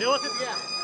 両手つけ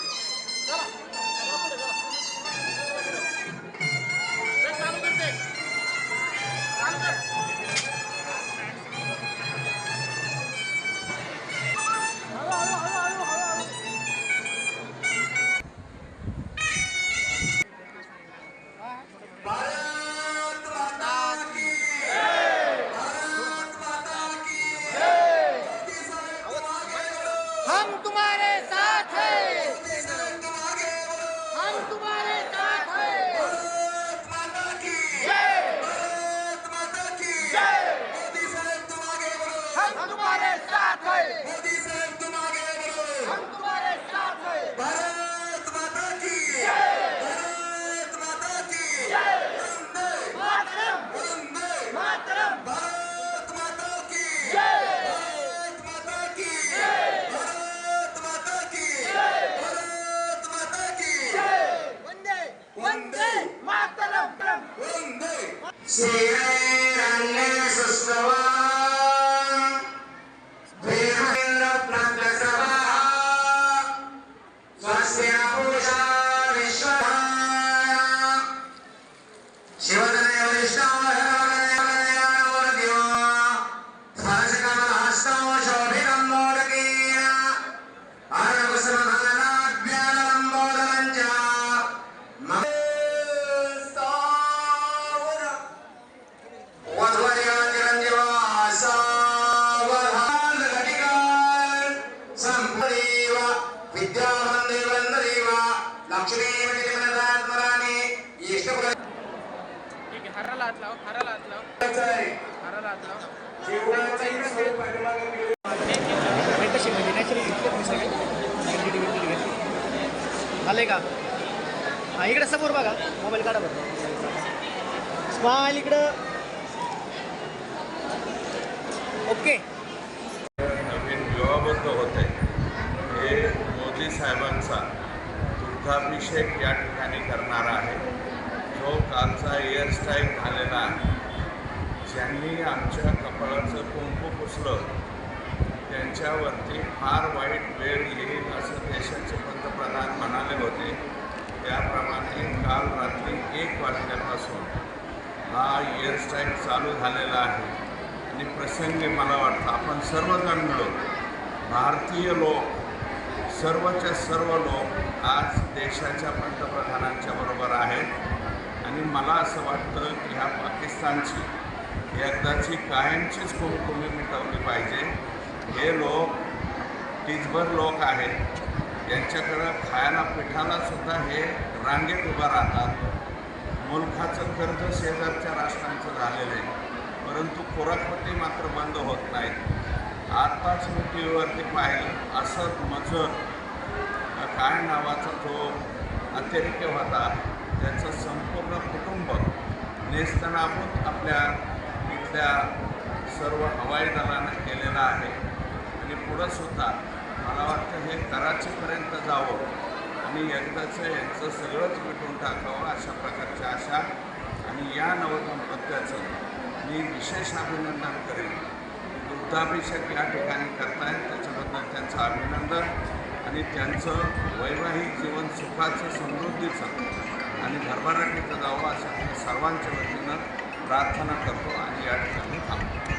Matalam Brahm. Vande. Sri वेंटिटी वेंटिटी घेतली झाले का हा इकडे समोर बघा मोबाईल काढा बरं स्माईल इकडं ओके नवीन विवाहबद्ध होते हे मोदी साहेबांचा दुग्धाभिषेक या ठिकाणी करणार आहे. जो कालचा एअरस्टाईल झालेला आहे. ज्यांनी आमच्या कपाळाचं कुंकू पुसलं त्यांच्यावरती फार वाईट वेळ येईल असं देशाचे पंतप्रधान म्हणाले होते. त्याप्रमाणे काल रात्री एक वाजल्यापासून हा एअरस्टाईल चालू झालेला आहे. आणि प्रसंगी मला वाटतं आपण सर्वजण मिळून भारतीय लोक सर्वच्या सर्व लोक आज देशाच्या पंतप्रधानांच्या बरोबर आहेत. आणि मला असं वाटतं की ह्या पाकिस्तानची एकदाची कायमचीच कुमकुमी मिटवली पाहिजे. हे लोक टिचभर लोक आहेत. यांच्याकडं खायला पिठाला सुद्धा हे रांगेत उभं राहतात. मुलखाचं कर्ज शेजारच्या राष्ट्रांचं झालेलं आहे. परंतु खुराकपट्टी मात्र बंद होत नाहीत. आत्ताच मी टी व्हीवरती पाहिलं असं मजर काय नावाचा जो अतिरिक्त होता त्याचं संपूर्ण कुटुंब नेस्तनाभूत आपल्या इथल्या सर्व हवाई दलानं केलेलं आहे. आणि पुढंसुद्धा मला वाटतं हे कराचीपर्यंत जावं आणि एकदाचं यांचं सगळंच मिटून टाकावं अशा प्रकारच्या आशा. आणि या नवदंपत्याचं मी विशेष अभिनंदन करेन. दुग्धाभिषेक या ठिकाणी करतायत. त्याच्याबद्दल त्यांचं अभिनंदन आणि त्यांचं वैवाहिक जीवन सुखाचं समृद्धीचं आणि भरभराटीचं जावं अशा सर्वांच्या वतीनं प्रार्थना करतो आणि या ठिकाणी थांबतो.